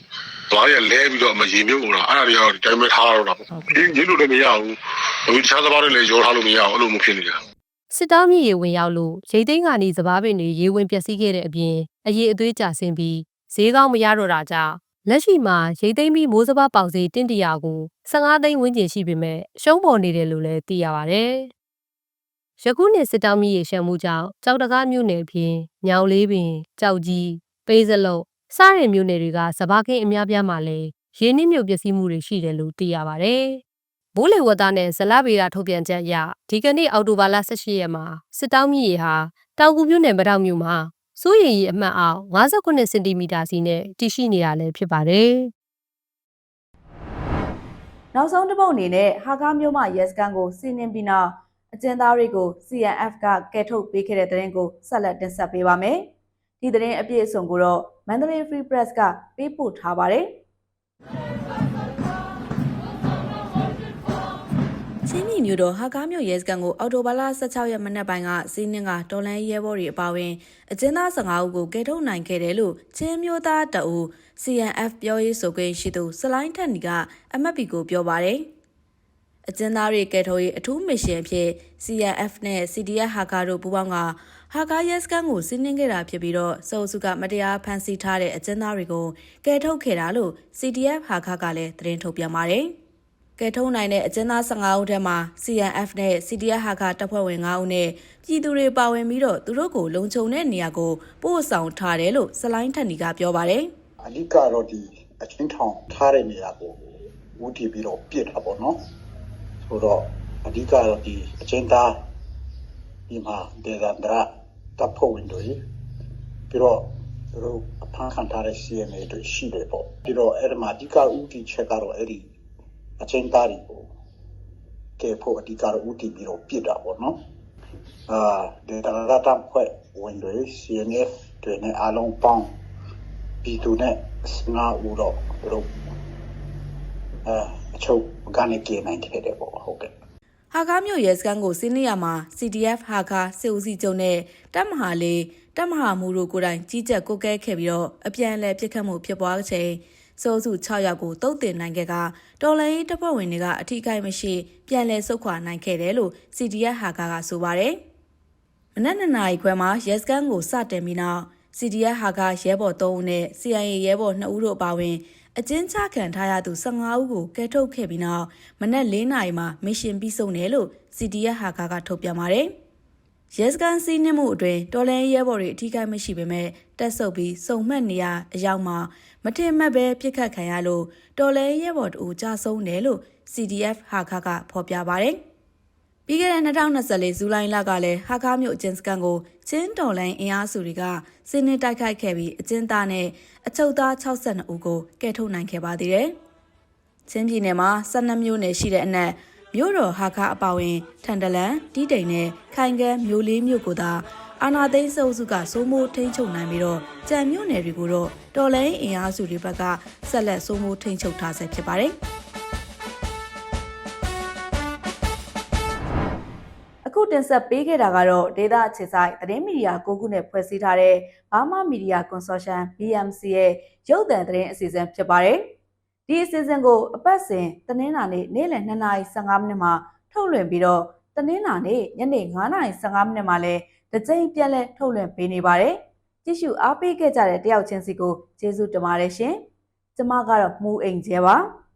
သွားရလဲပြီးတော့မရေမြုပ်လာအဲ့ဒါတွေကတော့ဒီတိုင်းပဲထားရတော့တာပေါ့ဒီညလို့လည်းမရဘူးအခုတခြားစဘာတွေလည်းရောထားလို့မရဘူးအဲ့လိုမျိုးဖြစ်နေတာစစ်တောင်းမြေရေဝင်ရောက်လို့ရိတ်သိမ်းကနေစဘာပင်တွေရေဝင်ပျက်စီးခဲ့တဲ့အပြင်အရေးအသွေးကျဆင်းပြီးဈေးကောင်းမရတော့တာကြောင့်လက်ရှိမှာရိတ်သိမ်းပြီးမိုးစဘာပေါက်ဈေးတင့်တရာကို15သိန်းဝန်းကျင်ရှိပေမဲ့ရှုံးပေါ်နေတယ်လို့လည်းသိရပါဗျ။ယခုနှစ်စစ်တောင်းမြေရေရှမ်းမှုကြောင့်ကြောက်တကားမြို့နယ်ပြင်ညောင်လေးပင်ကြောက်ကြီးပေးစလုတ် စားရမျိုးနယ်တွေကစဘာကင်းအများပြားမှာလည်းရင်းနှီးမြုပ်ပျက်စီးမှုတွေရှိတယ်လို့သိရပါဗျ။ဘိုးလေဝသနဲ့ဇလဗေဒထုတ်ပြန်ချက်အရဒီကနေ့အောက်တိုဘာလ18ရက်မှာစစ်တောင်းမြစ်ရေဟာတောင်ကူမြို့နယ်မတောင်မြို့မှာစိုးရိမ်ရေအမှတ်အောက်59စင်တီမီတာစီနဲ့တည်ရှိနေတာလည်းဖြစ်ပါတယ်။နောက်ဆုံးတစ်ပုတ်အနေနဲ့ဟာကားမျိုးမှရဲစခန်းကိုစီနင်းပြီးနောက်အကျဉ်းသားတွေကို CNF ကကယ်ထုတ်ပေးခဲ့တဲ့တဲ့ရင်ကိုဆက်လက်တင်ဆက်ပေးပါမယ်။ ဒီတဲ့ရင်အပြည့်အစုံကိုတော့ Mandalay Free Press ကပေးပို့ထားပါတယ်။ချင်းပြည်မြို့တော်ဟာကားမြို့ရဲစခန်းကိုအော်တိုဘာလ16ရက်မနက်ပိုင်းကစီးနှင်းကတော်လန်ရဲဘော်တွေအပါအဝင်အကျဉ်းသား15ဦးကိုကယ်ထုတ်နိုင်ခဲ့တယ်လို့ချင်းမျိုးသားတအူ CNF ပြောရေးဆိုခွင့်ရှိသူစလိုင်းထက်နီကအမတ်ပီကိုပြောပါတယ်။အကျဉ်းသားတွေကယ်ထုတ်ရေးအထူးမစ်ရှင်အဖြစ် CNF နဲ့ CDF ဟာကာတို့ပူးပေါင်းက ဟာကာရဲစခန်းကိုစီးနှင်းခဲ့တာဖြစ်ပြီးတော့စုံစုကမတရားဖမ်းဆီးထားတဲ့အကျဉ်းသားတွေကိုကယ်ထုတ်ခဲ့တာလို့ CDF ဟာကာကလည်းသတင်းထုတ်ပြန်ပါတယ်။ကဲထုံးနိုင်တဲ့အကျဉ်းသား15ဦးထဲမှာ CNF နဲ့ CDF ဟာကတပ်ဖွဲ့ဝင်9ဦးနဲ့ပြည်သူတွေပါဝင်ပြီးတော့သူတို့ကိုလုံခြုံတဲ့နေရာကိုပို့ဆောင်ထားတယ်လို့စလိုင်းထက်နီကပြောပါတယ်အဓိကတော့ဒီအချင်းထောင်ထားတဲ့နေရာကိုဦးတည်ပြီးတော့ပြစ်တာပေါ့နော်ဆိုတော့အဓိကတော့ဒီအချင်းသားဒီမှာဒေသန္တရ တပ်ဖွဲ့ဝင်တွေပြီးတော့သူတို့အဖမ်းခံထားတဲ့ CMA တွေရှိတယ်ပေါ့ပြီးတော့အဲ့ဒီမှာအဓိကဦးတည်ချက်ကတော့အဲ့ဒီအချင်းသားတွေကိုကဲဖို့အဓိကတော့ဦးတည်ပြီးတော့ပြစ်တာပေါ့နော်အာဒေသန္တရတပ်ဖွဲ့ဝင်တွေ CNF တွေနဲ့အားလုံးပေါင်းပြည်သူနဲ့ငါဦးတော့သူတို့အဲအချုပ်ကနေကြနိုင်ခဲ့တယ်ပေါ့ဟုတ်ကဲ့။ ဟာကာမြို့ရဲစခန်းကိုစီးနေရမှာ CDF ဟာကာစစ်ဦးစီးချုပ်နဲ့တပ်မဟာလေးတပ်မဟာမူတို့ကိုယ်တိုင်ကြီးကြပ်ကိုကဲခဲ့ပြီးတော့အပြန်အလှန်ပြစ်ခတ်မှုဖြစ်ပွားချိန်စိုးစု6ယောက်ကိုတုတ်တင်နိုင်ခဲ့ကတော်လိုင်းတပ်ဖွဲ့ဝင်တွေကအထီးကိုက်မရှိ ပြန်လည်ဆုတ်ခွာနိုင်ခဲ့တယ်လို့ CDF ဟာကာကဆိုပါတယ်။မနက်2နာရီခွဲမှာရဲစခန်းကိုစတင်ပြီးနောက် CDF ဟာကရဲဘော်3ဦးနဲ့ CIA ရဲဘော်2ဦးတို့အပါအဝင် အကျဉ်းချခံထားရသူ15ဦးကိုကယ်ထုတ်ခဲ့ပြီးနောက်မနက်4နာရီမှာမစ်ရှင်ပြီးဆုံးတယ်လို့ CDF ဟာကကထုတ်ပြန်ပါတယ်။ရဲစခန်းစီးနှင်းမှုအတွင်တော်လန်ရဲဘော်တွေအထီးကိုက်မရှိပေမဲ့တက်ဆုပ်ပြီးစုံမှတ်နေရအရောက်မှာမထင်မှတ်ပဲပြစ်ခတ်ခံရလို့တော်လန်ရဲဘော်တို့ကြာဆုံးတယ်လို့ CDF ဟာကကဖော်ပြပါတယ်။ ပြီးခဲ့တဲ့2024ဇူလိုင်လကလည်းဟာကားမြို့အကျဉ်းစခန်းကိုချင်းတော်လိုင်းအင်အားစုတွေကစင်းနစ်တိုက်ခိုက်ခဲ့ပြီးအကျဉ်းသားနဲ့အချုပ်သား62ဦးကိုကယ်ထုတ်နိုင်ခဲ့ပါသေးတယ်။ချင်းပြည်နယ်မှာ12မြို့နယ်ရှိတဲ့အနက်မြို့တော်ဟာကားအပါဝင်ထန်တလန်တီးတိန်နဲ့ခိုင်ကန်းမြို့လေးမြို့ကိုသာအာနာသိန်းစုစုကစိုးမိုးထိန်းချုပ်နိုင်ပြီးတော့ကြံမြို့နယ်တွေကိုတော့တော်လိုင်းအင်အားစုတွေဘက်ကဆက်လက်စိုးမိုးထိန်းချုပ်ထားဆဲဖြစ်ပါတယ်။ အခုတင်ဆက်ပေးခဲ့တာကတော့ဒေတာအခြေဆိုင်သတင်းမီဒီယာ၉ခုနဲ့ဖွဲ့စည်းထားတဲ့ဘာမမီဒီယာကွန်ဆော်ရှမ် BMC ရဲ့ရုပ်သံသတင်းအစီအစဉ်ဖြစ်ပါတယ်။ဒီအစီအစဉ်ကိုအပတ်စဉ်တနင်္လာနေ့နေ့လယ်2:15မိနစ်မှာထုတ်လွှင့်ပြီးတော့တနင်္လာနေ့ညနေ9:15မိနစ်မှာလည်းတစ်ကြိမ်ပြန်လည်ထုတ်လွှင့်ပေးနေပါတယ်။ကြည့်ရှုအားပေးခဲ့ကြတဲ့တယောက်ချင်းစီကိုကျေးဇူးတင်ပါတယ်ရှင်။ကျမကတော့မှုအိမ်ကျဲပါ။